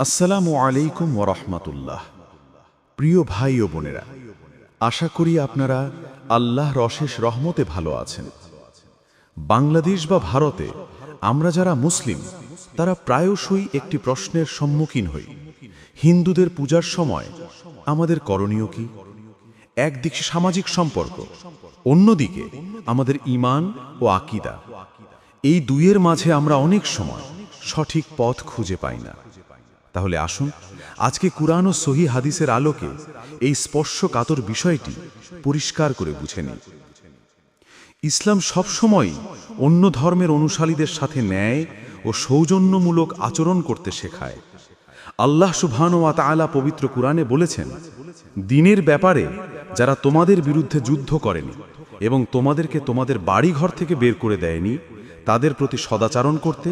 আসসালামু আলাইকুম ওরহমতুল্লাহ প্রিয় ভাই ও বোনেরা, আশা করি আপনারা আল্লাহ অশেষ রহমতে ভালো আছেন। বাংলাদেশ বা ভারতে আমরা যারা মুসলিম, তারা প্রায়শই একটি প্রশ্নের সম্মুখীন হই। হিন্দুদের পূজার সময় আমাদের করণীয় কি? একদিকে সামাজিক সম্পর্ক, অন্যদিকে আমাদের ইমান ও আকিদা। এই দুইয়ের মাঝে আমরা অনেক সময় সঠিক পথ খুঁজে পাই না। তাহলে আসুন, আজকে কুরআন ও সহি হাদিসের আলোকে এই স্পর্শকাতর বিষয়টি পরিষ্কার করে বুঝে নিই। ইসলাম সবসময় অন্য ধর্মের অনুসারীদের সাথে ন্যায় ও সৌজন্যমূলক আচরণ করতে শেখায়। আল্লাহ সুবহানুয়া তাআলা পবিত্র কুরআনে বলেছেন, দিনের ব্যাপারে যারা তোমাদের বিরুদ্ধে যুদ্ধ করেনি এবং তোমাদেরকে তোমাদের বাড়িঘর থেকে বের করে দেয়নি তাদের প্রতি সদাচারণ করতে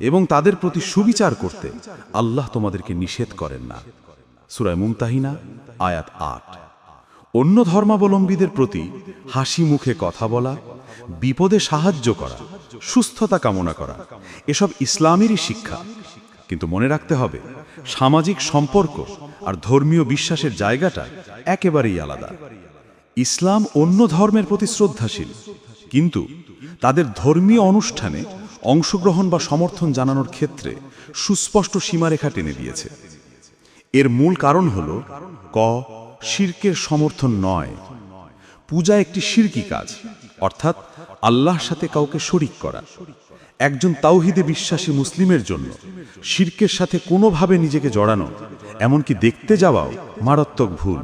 এবং তাদের প্রতি সুবিচার করতে আল্লাহ তোমাদেরকে নিষেধ করেন না। সুরায় মুমতাহিনা, আয়াত আট। অন্য ধর্মাবলম্বীদের প্রতি হাসি মুখে কথা বলা, বিপদে সাহায্য করা, সুস্থতা কামনা করা, এসব ইসলামেরই শিক্ষা। কিন্তু মনে রাখতে হবে, সামাজিক সম্পর্ক আর ধর্মীয় বিশ্বাসের জায়গাটা একেবারেই আলাদা। ইসলাম অন্য ধর্মের প্রতি শ্রদ্ধাশীল, কিন্তু তাদের ধর্মীয় অনুষ্ঠানে অংশগ্রহণ বা সমর্থন জানানোর ক্ষেত্রে সুস্পষ্ট সীমারেখা টেনে দিয়েছে। এর মূল কারণ হল ক, শির্কের সমর্থন নয়। পূজা একটি শিরকি কাজ, অর্থাৎ আল্লাহর সাথে কাউকে শরিক করা। একজন তাওহিদে বিশ্বাসী মুসলিমের জন্য শির্কের সাথে কোনোভাবে নিজেকে জড়ানো, এমনকি দেখতে যাওয়াও মারাত্মক ভুল।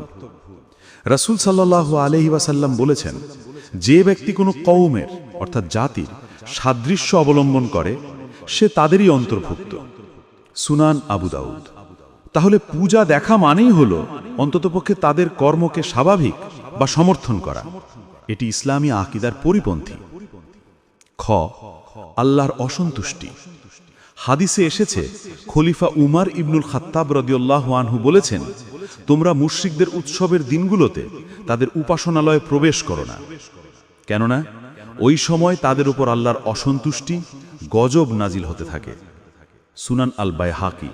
রাসূল সাল্লাল্লাহু আলহি ওয়াসাল্লাম বলেছেন, যে ব্যক্তি কোনো কৌমের অর্থাৎ জাতির সাদৃশ্য অবলম্বন করে, সে তাদেরই অন্তর্ভুক্ত। সুনান আবু দাউদ। তাহলে পূজা দেখা মানেই হল অন্ততপক্ষে তাদের কর্মকে স্বাভাবিক বা সমর্থন করা। এটি ইসলামী আকিদার পরিপন্থী। খ, আল্লাহর অসন্তুষ্টি। হাদিসে এসেছে, খলিফা উমার ইবনুল খাত্তাব রদিউল্লাহ আনহু বলেছেন, তোমরা মুশ্রিকদের উৎসবের দিনগুলোতে তাদের উপাসনালয়ে প্রবেশ করো না। কেননা ওই সময় তাদের উপর আল্লাহর অসন্তুষ্টি গজব নাজিল হতে থাকে। সুনান আল হাকি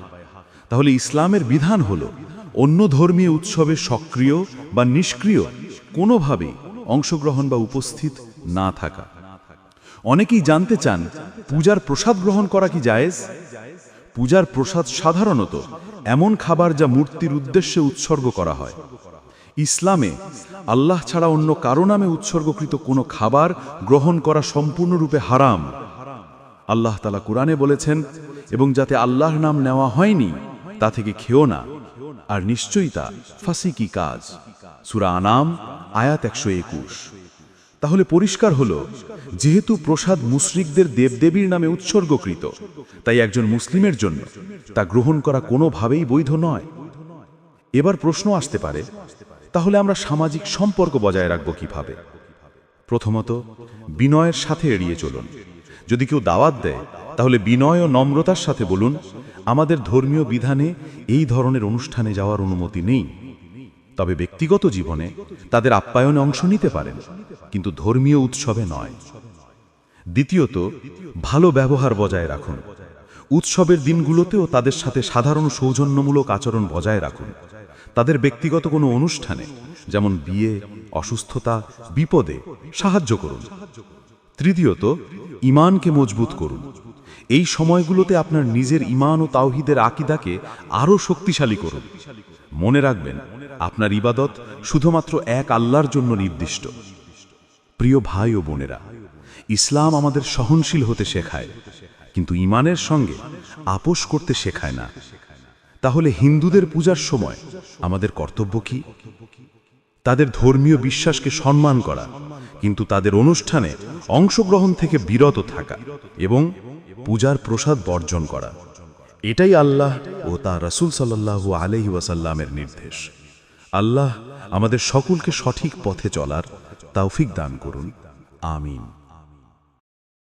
তাহলে ইসলামের বিধান হল, অন্য ধর্মীয় উৎসবে সক্রিয় বা নিষ্ক্রিয় কোনোভাবেই অংশগ্রহণ বা উপস্থিত না থাকা। অনেকেই জানতে চান, পূজার প্রসাদ গ্রহণ করা কি জায়েজ? পূজার প্রসাদ সাধারণত এমন খাবার যা মূর্তির উদ্দেশ্যে উৎসর্গ করা হয়। ইসলামে, আল্লাহ ছাড়া অন্য কারও নামে উৎসর্গকৃত কোনো খাবার গ্রহণ করা সম্পূর্ণরূপে হারাম। আল্লাহ তালা কুরআনে বলেছেন, এবং যাতে আল্লাহর নাম নেওয়া হয়নি, তা থেকে খেও না, আর নিশ্চয়ই তা ফাসিকি কাজ। সুরা আনাম, আয়াত একশো একুশ। তাহলে পরিষ্কার হল, যেহেতু প্রসাদ মুশরিকদের দেবদেবীর নামে উৎসর্গকৃত, তাই একজন মুসলিমের জন্য তা গ্রহণ করা কোনোভাবেই বৈধ নয়। এবার প্রশ্ন আসতে পারে তাহলে আমরা সামাজিক সম্পর্ক বজায় রাখব কীভাবে? প্রথমত, বিনয়ের সাথে এড়িয়ে চলুন। যদি কেউ দাওয়াত দেয়, তাহলে বিনয় ও নম্রতার সাথে বলুন, আমাদের ধর্মীয় বিধানে এই ধরনের অনুষ্ঠানে যাওয়ার অনুমতি নেই। তবে ব্যক্তিগত জীবনে তাদের আপ্যায়নে অংশ নিতে পারেন, কিন্তু ধর্মীয় উৎসবে নয়। দ্বিতীয়ত, ভালো ব্যবহার বজায় রাখুন। উৎসবের দিনগুলোতেও তাদের সাথে সাধারণ সৌজন্যমূলক আচরণ বজায় রাখুন। তাদের ব্যক্তিগত কোনো অনুষ্ঠানে, যেমন বিয়ে, অসুস্থতা, বিপদে সাহায্য করুন। তৃতীয়ত ইমানকে মজবুত করুন। এই সময়গুলোতে আপনার নিজের ইমান ও তাওহিদের আকিদাকে আরও শক্তিশালী করুন। মনে রাখবেন, আপনার ইবাদত শুধুমাত্র এক আল্লাহর জন্য নির্দিষ্ট। প্রিয় ভাই ও বোনেরা, ইসলাম আমাদের সহনশীল হতে শেখায়, কিন্তু ইমানের সঙ্গে আপোষ করতে শেখায় না। তাহলে হিন্দুদের পূজার সময় আমাদের কর্তব্য কি? তাদের ধর্মীয় বিশ্বাসকে সম্মান করা, কিন্তু তাদের অনুষ্ঠানে অংশগ্রহণ থেকে বিরত থাকা এবং পূজার প্রসাদ বর্জন করা। এটাই আল্লাহ ও তা রসুল সাল্লাহু আলহি ওয়াসাল্লামের নির্দেশ। আল্লাহ আমাদের সকলকে সঠিক পথে চলার তাওফিক দান করুন। আমিন।